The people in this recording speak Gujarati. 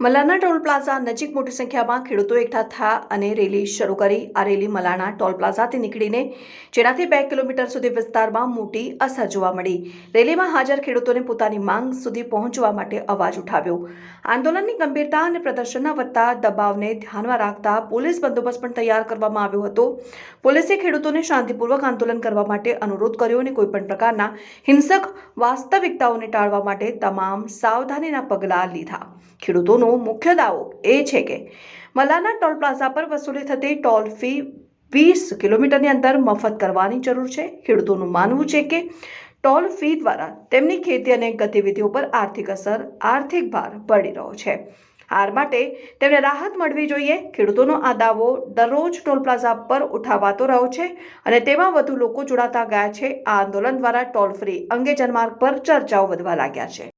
મલાના ટોલ પ્લાઝા નજીક મોટી સંખ્યામાં ખેડૂતો એકઠા થયા અને રેલી શરૂ કરી. આ રેલી મલાના ટોલ પ્લાઝાથી નીકળીને જેનાથી બે કિલોમીટર સુધી વિસ્તારમાં મોટી અસર જોવા મળી. રેલીમાં હાજર ખેડૂતોને પોતાની માંગ સુધી પહોંચવા માટે અવાજ ઉઠાવ્યો. આંદોલનની ગંભીરતા અને પ્રદર્શનના વધતા દબાવને ધ્યાનમાં રાખતા પોલીસ બંદોબસ્ત પણ તૈયાર કરવામાં આવ્યો હતો. પોલીસે ખેડૂતોને શાંતિપૂર્વક આંદોલન કરવા માટે અનુરોધ કર્યો અને કોઈપણ પ્રકારના હિંસક વાસ્તવિકતાઓને ટાળવા માટે તમામ સાવધાનીના પગલાં લીધા. ખેડૂતોનો મુખ્ય દાવો એ છે કે મલાના ટોલ પ્લાઝા પર વસૂલી થતી ટોલ ફી વીસ કિલોમીટરની અંદર મફત કરવાની જરૂર છે. ખેડૂતોનું માનવું છે કે ટોલ ફી દ્વારા તેમની ખેતી અને ગતિવિધિઓ પર આર્થિક અસર, આર્થિક ભાર પડી રહ્યો છે. હાર માટે તેમને રાહત મળવી જોઈએ. ખેડૂતોનો આ દાવો દરરોજ ટોલ પ્લાઝા પર ઉઠાવાતો રહ્યો છે અને તેમાં વધુ લોકો જોડાતા ગયા છે. આ આંદોલન દ્વારા ટોલ ફ્રી અંગે જનમાર્ગ પર ચર્ચાઓ વધવા લાગ્યા છે.